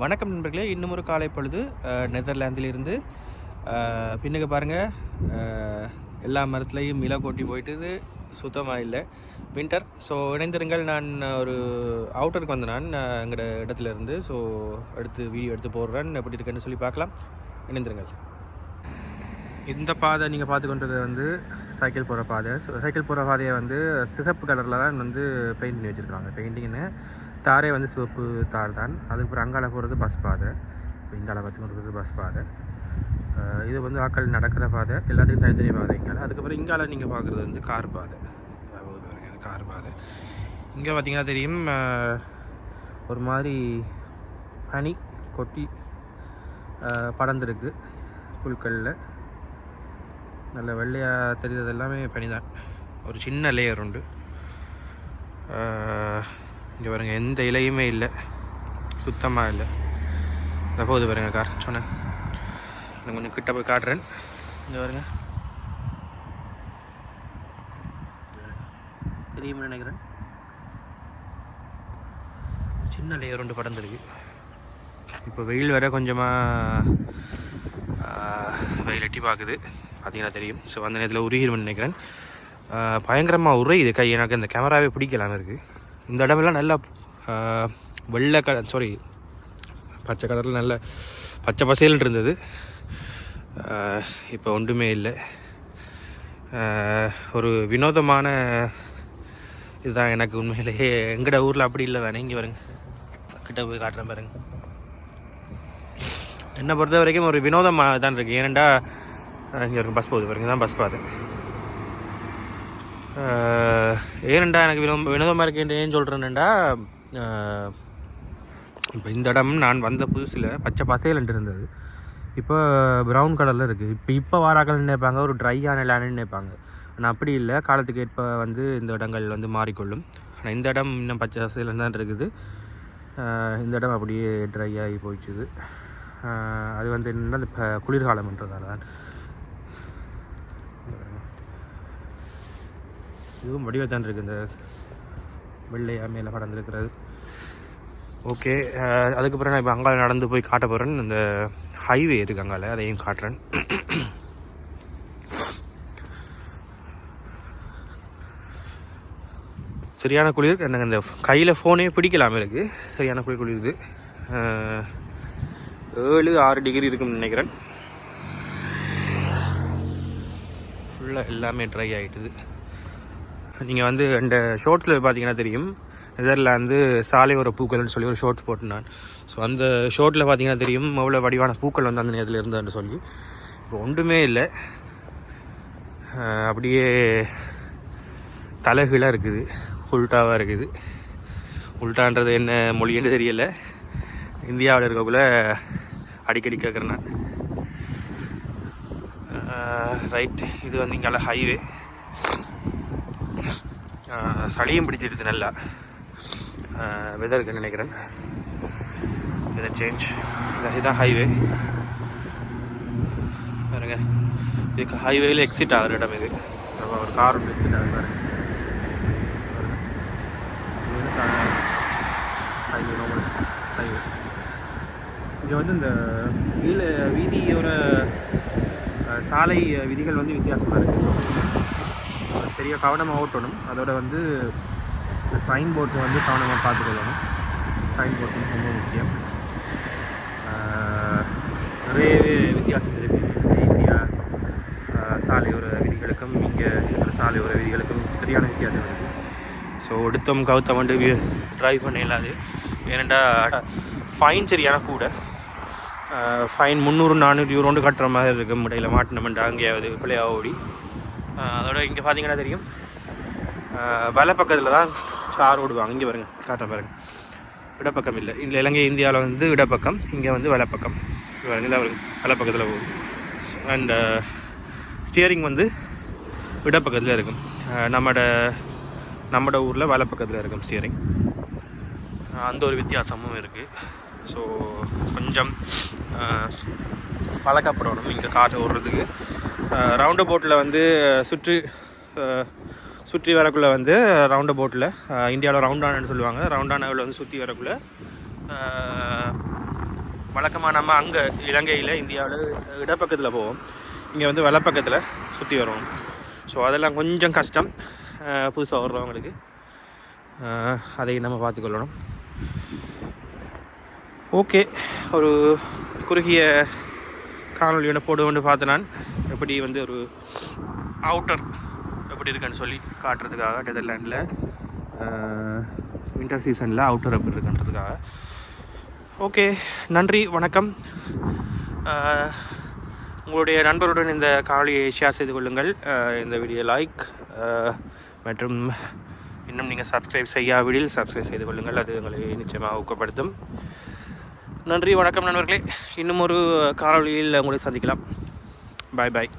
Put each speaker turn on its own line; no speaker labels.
வணக்கம் நண்பர்களே இன்னும் ஒரு காலை பொழுது நெதர்லாந்திலிருந்து. பின்னுக்கு பாருங்கள் எல்லா மரத்துலேயும் இலை கொட்டி போயிட்டுது சுத்தமாக இல்லை. வின்டர் ஸோ இணைந்திருங்கள் நான் ஒரு அவுட்டருக்கு வந்தேன் நான் எங்களோட இடத்துல இருந்து ஸோ எடுத்து வீடியோ எடுத்து போடுறேன் எப்படி இருக்குன்னு சொல்லி பார்க்கலாம். இணைந்திருங்கள். இந்த பாதை நீங்கள் பார்த்து கொண்டது வந்து சைக்கிள் போகிற பாதை. சைக்கிள் போகிற பாதையை வந்து சிகப்பு கலரில் தான் வந்து பெயிண்ட் பண்ணி வச்சுருக்காங்க. பெயிண்டிங்னு தாரே வந்து சிவப்பு தார் தான். அதுக்கப்புறம் அங்கால போகிறது பஸ் பாதை. இங்கால பார்த்து கொண்டு பஸ் பாதை. இது வந்து ஆட்கள் நடக்கிற பாதை. எல்லாத்தையும் தனித்தனி பாதை இங்கால. அதுக்கப்புறம் இங்கால நீங்கள் பார்க்குறது வந்து கார் பாதை. கார் பாதை. இங்கே பார்த்தீங்கன்னா தெரியும் ஒரு மாதிரி பனி கொட்டி படர்ந்துருக்கு புல்களில். நல்ல வெள்ளையாக தெரிகிறது எல்லாமே பனிதான். ஒரு சின்ன லேயர் உண்டு. இங்கே பாருங்கள் எந்த இலையுமே இல்லை. சுத்தமாக இல்லை. இந்த போகுது பாருங்கள் கார். சொன்னேன். நான் கொஞ்சம் கிட்ட போய் காட்டுறேன். இங்கே பாருங்கள் தெரியுமா நினைக்கிறேன். சின்ன லேயர் ஒன்று படர்ந்துருக்கு. இப்போ வெயில் வர கொஞ்சமாக வெயில் எட்டி பார்க்குது பார்த்தீங்கன்னா தெரியும். ஸோ அந்த நேரத்தில் உருகிடுவேன் நினைக்கிறேன். பயங்கரமாக உருகுது கை எனக்கு இந்த கேமராவே பிடிக்கலாம இருக்குது இந்த இடமெல்லாம் நல்லா வெள்ளை கலர் சாரி பச்சை கலரில் நல்ல பச்சை பசேல்னு இருந்தது. இப்போ ஒன்றுமே இல்லை. ஒரு வினோதமான இதுதான் எனக்கு உண்மையிலேயே. எங்கட ஊரில் அப்படி இல்லை தானே? இங்கே வருங்க கிட்ட போய் காட்டுறேன் பாருங்க. என்னை பொறுத்த வரைக்கும் ஒரு வினோதமாக தான் இருக்குது ஏனெண்டா இங்கே இருக்கும் பஸ் போகுது பாருங்க தான் பஸ் பாது ஏனண்டா எனக்கு வினோ வினோதமாக இருக்கேன் ஏன் சொல்கிறேன்டா இப்போ இந்த இடம் நான் வந்த புதுசில் பச்சை பசையலன்ட்டு இருந்தது இப்போ ப்ரௌன் கலரில் இருக்குது இப்போ இப்போ வாராக்கள் நினைப்பாங்க ஒரு ட்ரையான லேண்டுன்னு நினைப்பாங்க ஆனால் அப்படி இல்லை காலத்துக்கு ஏற்ப வந்து இந்த இடங்கள் வந்து மாறிக்கொள்ளும் ஆனால் இந்த இடம் இன்னும் பச்சை பசையில் தான் இருக்குது இந்த இடம் அப்படியே ட்ரை ஆகி போயிடுச்சுது அது வந்து என்னென்னா இந்த குளிர்காலம்ன்றதால தான் இதுவும் வடிவத்தான் இருக்குது இந்த வெள்ளையா மேலே படர்ந்துருக்கிறது ஓகே அதுக்கப்புறம் நான் இப்போ அங்கால நடந்து போய் காட்ட போகிறேன் இந்த ஹைவே இருக்கு அங்கால அதையும் காட்டுறேன். சரியான குளிர். எனக்கு இந்த கையில் ஃபோனே பிடிக்கலாமல் இருக்குது சரியான குளிர் குளிருது. ஏழு ஆறு டிகிரி இருக்கும்னு நினைக்கிறேன். ஃபுல்லாக எல்லாமே ட்ரை ஆகிட்டுது நீங்கள் வந்து இந்த ஷோர்ட்ஸில் பார்த்தீங்கன்னா தெரியும். நெதர்லாந்து சாலை ஒரு பூக்கள்னு சொல்லி ஒரு ஷோர்ட்ஸ் போட்டேன் நான் ஸோ அந்த ஷோர்ட்டில் பார்த்தீங்கன்னா தெரியும். அவ்வளோ வடிவான பூக்கள் வந்து அந்த நேரத்தில் இருந்ததுன்னு சொல்லி. இப்போ ஒன்றுமே இல்லை. அப்படியே தலைகீழாக இருக்குது. உல்ட்டாவாக இருக்குது. உல்ட்டான்றது என்ன மொழின்னு தெரியலை. இந்தியாவில் இருக்கக்குள்ள அடிக்கடி கேட்குறேன் நான். ரைட் இது வந்து இங்கே ஹைவே சளியும் பிடிச்சிருது நல்லா. வெதருக்கு நினைக்கிறேன்? வெதர் சேஞ்ச் இதுதான் ஹைவே பாருங்க. இதுக்கு ஹைவேல எக்ஸிட் ஆகிற இடம் இது. நம்ம ஒரு கார் ஒன்று எக்ஸிட் ஆகுது பாருங்க. ஹைவே நார்மல் ஹைவே இங்கே வந்து இந்த வீல வீதியோட சாலை விதிகள் வந்து வித்தியாசமாக இருக்குது ஸோ பெரிய கவனமாக ஓட்டணும். அதோட வந்து இந்த சைன் போர்ட்ஸை வந்து கவனமாக பார்த்துக்கொள்ளணும். சைன் போர்ட்ஸ் ரொம்ப முக்கியம். நிறைய நிறையவே வித்தியாசம் இருக்குது இந்தியா சாலையோர விதிகளுக்கும் இங்கே இருக்கிற சாலையோர விதிகளுக்கும் சரியான வித்தியாசம் இருக்குது ஸோ ஒடுத்தம் கவுத்தம் வந்து ட்ரைவ் பண்ண இல்லாது ஏனெண்டா ஃபைன் சரியான கூட. ஃபைன் முந்நூறு நானூறு யூரோண்டு கட்டுற மாதிரி இருக்கும் இடையில மாட்டினமெண்ட் அங்கேயாவது பிள்ளையாக ஓடி. அதோட இங்கே பார்த்தீங்கன்னா தெரியும். வலை பக்கத்தில் தான் கார் ஓடுவாங்க. இங்கே பாருங்க காட்டுறேன் பாருங்க. இடப்பக்கம் இல்லை. இல்லை இலங்கை இந்தியாவில் வந்து இடப்பக்கம் இங்கே வந்து வலப்பக்கம். இங்க வலப்பக்கத்தில் போகும் அண்ட் ஸ்டியரிங் வந்து இடப்பக்கத்தில் இருக்கும். நம்மட நம்மட ஊரில் வலப்பக்கத்தில் இருக்கும் ஸ்டியரிங் அந்த ஒரு வித்தியாசமும் இருக்குது ஸோ கொஞ்சம் ஆஹ், பழக்கப்படணும் இங்கே காட்டு ஓடுறதுக்கு. ரவுண்ட் போட்டில் வந்து சுற்றி சுற்றி வரக்குள்ளே வந்து ரவுண்ட் போட்டில் இந்தியாவில் ரவுண்டானு சொல்லுவாங்க. ரவுண்டானாவில் வந்து சுற்றி வரக்குள்ளே வழக்கமாக நம்ம அங்கே இலங்கையில் இந்தியாவில் இடப்பக்கத்தில் போவோம். இங்கே வந்து வலப்பக்கத்தில் சுற்றி வருவோம். ஸோ அதெல்லாம் கொஞ்சம் கஷ்டம். புதுசாக வர்றவங்களுக்கு. அதை நம்ம பார்த்துக்கொள்ளணும் ஓகே ஒரு குறுகிய காணொலியோட போடுவோன்னு பார்த்து நான். எப்படி வந்து ஒரு அவுட்டர் எப்படி இருக்குன்னு சொல்லி காட்டுறதுக்காக நெதர்லாண்டில் வின்டர் சீசனில் அவுட்டர் எப்படி இருக்குன்றதுக்காக. ஓகே நன்றி வணக்கம். உங்களுடைய நண்பருடன் இந்த காணொலியை ஷேர் செய்து கொள்ளுங்கள். இந்த வீடியோ லைக் மற்றும் இன்னும் நீங்கள் சப்ஸ்கிரைப் செய்யாவிடில் சப்ஸ்கிரைப் செய்து கொள்ளுங்கள். அது உங்களை நிச்சயமாக ஊக்கப்படுத்தும். நன்றி வணக்கம் நண்பர்களே. இன்னும் ஒரு காணொலியில் உங்களை சந்திக்கலாம். பாய் பாய்